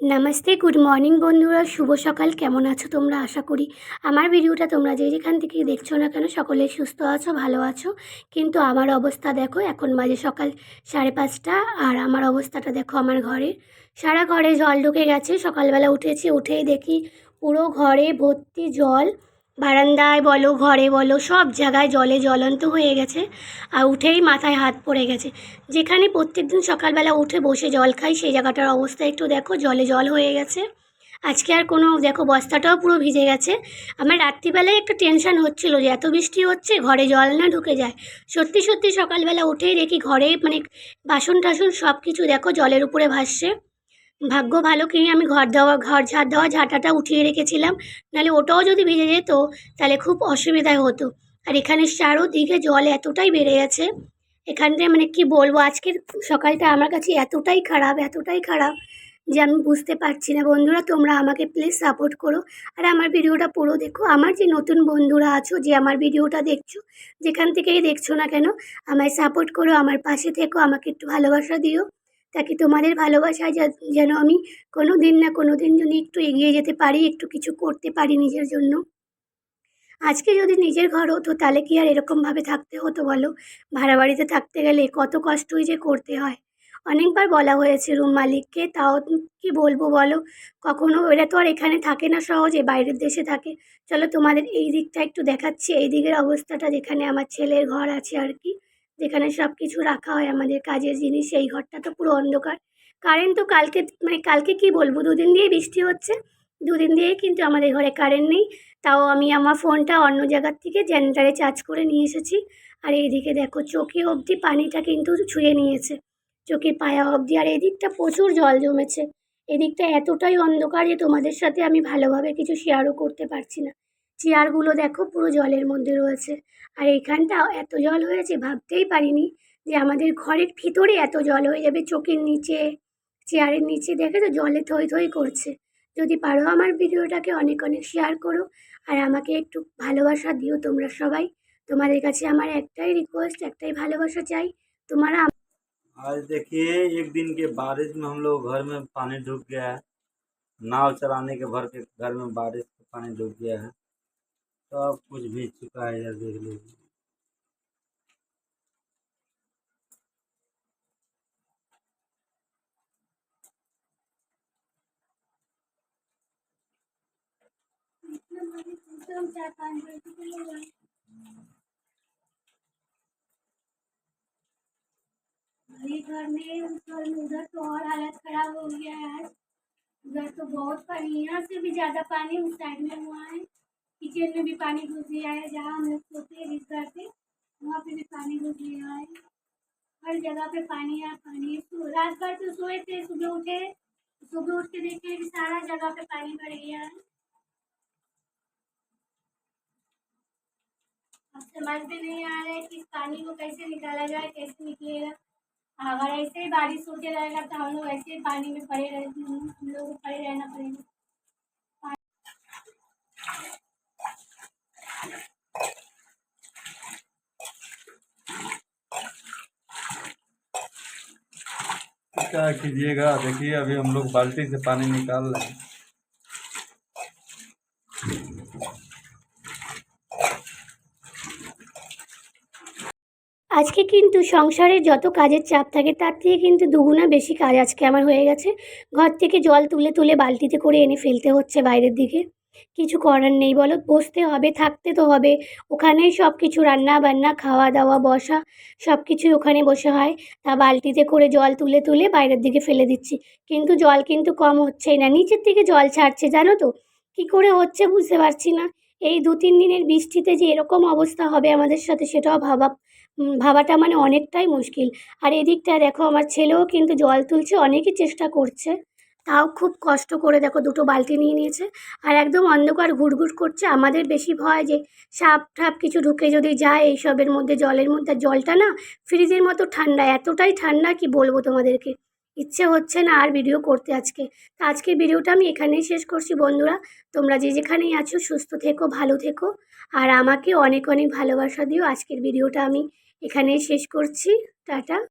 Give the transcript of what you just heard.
Namaste, good morning বন্ধুরা। শুভ সকাল। কেমন আছো তোমরা? আশা করি আমার ভিডিওটা তোমরা যে যেখান থেকে দেখছ না কেন, সকলে সুস্থ আছো, ভালো আছো। কিন্তু আমার অবস্থা দেখো, এখন বাজে সকাল সাড়ে পাঁচটা। আর আমার অবস্থাটা দেখো আমার ঘরে। সারা ঘরে জল ঢুকে গেছে। সকালবেলা উঠেছি, উঠেই দেখি পুরো ঘরে ভর্তি জল। বারান্দায় বলো, ঘরে বলো, সব জায়গায় জলে জ্বলন্ত হয়ে গেছে আর উঠেই মাথায় হাত পড়ে গেছে। যেখানে প্রত্যেক দিন সকালবেলা উঠে বসে জল খাই, সেই জায়গাটার অবস্থা একটু দেখো, জলে জল হয়ে গেছে। আজকে আর কোনো, দেখো, বস্তাটাও পুরো ভিজে গেছে। আমার রাত্রিবেলায় একটু টেনশন হচ্ছিল যে এত বৃষ্টি হচ্ছে, ঘরে জল না ঢুকে যায়। সত্যি সত্যি সকালবেলা উঠেই দেখি ঘরে মানে বাসন টাসন সব কিছু দেখো, জলের উপরে ভাসছে। ভাগ্য ভালো কি আমি ঘর দেওয়া, ঘর ঝাড় দেওয়া, ঝাঁটাটা উঠিয়ে রেখেছিলাম। নাহলে ওটাও যদি ভিজে যেত, তাহলে খুব অসুবিধায় হতো। আর এখানে চারোদিকে জল এতটাই বেড়ে গেছে এখানটায় মানে কি বলব, আজকের সকালটা আমার কাছে এতটাই খারাপ এতটাই খারাপ যে আমি বুঝতে পারছি না। বন্ধুরা, তোমরা আমাকে প্লিজ সাপোর্ট করো। আর আমার ভিডিওটা পুরো দেখো। আমার যে নতুন বন্ধুরা আছো, যে আমার ভিডিওটা দেখছ, যেখান থেকেই দেখছ না কেন, আমায় সাপোর্ট করো, আমার পাশে থেকো, আমাকে একটু ভালোবাসা দিও। তাকে তোমাদের ভালোবাসায় যেন আমি কোনো দিন না কোনো দিন যদি একটু এগিয়ে যেতে পারি, একটু কিছু করতে পারি নিজের জন্য। আজকে যদি নিজের ঘর হতো, তাহলে কি আর এরকমভাবে থাকতে হতো বলো? ভাড়া বাড়িতে থাকতে গেলে কত কষ্টই যে করতে হয়। অনেকবার বলা হয়েছে, রুম মালিককে, তাও কি বলব বলো? কখনো ওরা তো আর এখানে থাকে না সহজে, বাইরের দেশে থাকে। চলো তোমাদের এই দিকটা একটু দেখাচ্ছি, এই দিকের অবস্থাটা যেখানে আমার ছেলের ঘর আছে আর কি। যেখানে সব কিছু রাখা হয় আমাদের কাজের জিনিস, সেই ঘরটা তো পুরো অন্ধকার। কারেন্ট তো কালকে মানে কালকে কি বলব? দুদিন দিয়ে বৃষ্টি হচ্ছে। দুদিন দিয়েই কিন্তু আমাদের ঘরে কারেন্ট নেই। তাও আমি আমার ফোনটা অন্য জায়গার থেকে জেনারেটারে চার্জ করে নিয়ে এসেছি। আর এইদিকে দেখো, চোখে অবধি পানিটা কিন্তু ছুঁয়ে নিয়েছে। চোখের পায়া অবধি। আর এদিকটা প্রচুর জল জমেছে। এদিকটা এতটাই অন্ধকার যে তোমাদের সাথে আমি ভালোভাবে কিছু শেয়ারও করতে পারছি না। চেয়ারগুলো দেখো পুরো জলের মধ্যে রয়েছে আর এইখানটা এত জল হয়েছে ভাবতেই পারিনি যে আমাদের ঘরের ভিতরে এত জল হয়ে যাবে চোখের নিচে চেয়ারের নিচে দেখে তো জলে থই থই করছে যদি পারো আমার ভিডিওটাকে অনেক অনেক শেয়ার করো আর আমাকে একটু ভালোবাসা দিও তোমরা সবাই তোমাদের কাছে আমার একটাই রিকোয়েস্ট একটাই ভালোবাসা চাই তোমরা आज देखिए एक दिन के बारिश में हम लोग घर में पानी ढुक गया है नाव चलाने के भर के घर में बारिश में पानी ढुक गया है सब कुछ भीग चुका है इधर देख लीजिए। घर में उधर तो और हालत खराब हो गया है। उधर तो बहुत पानी यहाँ से भी ज़्यादा पानी उस साइड में हुआ है। किचन में भी पानी घुस गया है, जहाँ हम लोग सोते हैं, जिस घर पे वहाँ पे भी पानी घुस गया है। हर जगह पे पानी है, पानी सो, रात भर तो सोए थे, सुबह उठे, सुबह उठ के देखे कि सारा जगह पे पानी भर गया है। अब समझ में नहीं आ रहा है कि पानी को कैसे निकाला जाए, कैसे निकलेगा। अगर ऐसे ही बारिश होते रहेगा तो हम लोग ऐसे ही पानी में पड़े रह हम लोग को पड़े रहना पड़ेगा। क्या कीजिएगा देखिए अभी हम लोग बाल्टी से पानी निकाल रहे हैं আজকে কিন্তু সংসারের যত কাজের চাপ থাকে তার থেকে কিন্তু দুগুণা বেশি কাজ আজকে আমার হয়ে গেছে ঘর থেকে জল তুলে তুলে বালতিতে করে এনে ফেলতে হচ্ছে বাইরের দিকে কিছু করার নেই বলো, বসতে হবে, থাকতে তো হবে। ওখানেই সব কিছু রান্না বান্না, খাওয়া দাওয়া, বসা সব কিছুই ওখানে বসে হয়। তা বালতিতে করে জল তুলে তুলে বাইরের দিকে ফেলে দিচ্ছি। কিন্তু জল কিন্তু কম হচ্ছেই না, নিচের দিকে জল ছাড়ছে, জানো তো? কী করে হচ্ছে বুঝতে পারছি না। এই দু তিন দিনের বৃষ্টিতে যে এরকম অবস্থা হবে আমাদের সাথে সেটাও ভাবা ভাবাটা মানে অনেকটাই মুশকিল। আর এদিকটা দেখো, আমার ছেলেও কিন্তু জল তুলছে, অনেকই চেষ্টা করছে। তাও খুব কষ্ট করে দেখো দুটো বালতি নিয়ে নিয়েছে। আর একদম অন্ধকার ঘুরঘুর করছে। আমাদের বেশি ভয় যে সাপ ঠাপ কিছু ঢুকে যদি যায় এইসবের মধ্যে, জলের মধ্যে। জলটা না ফ্রিজের মতো ঠান্ডা। এতটাই ঠান্ডা কি বলব তোমাদেরকে? ইচ্ছে হচ্ছে না আর ভিডিও করতে আজকে। তা আজকের ভিডিওটা আমি এখানেই শেষ করছি বন্ধুরা। তোমরা যে যেখানেই আছো সুস্থ থেকো, ভালো থেকো। আর আমাকে অনেক অনেক ভালোবাসা দিও। আজকের ভিডিওটা আমি এখানেই শেষ করছি। টাটা।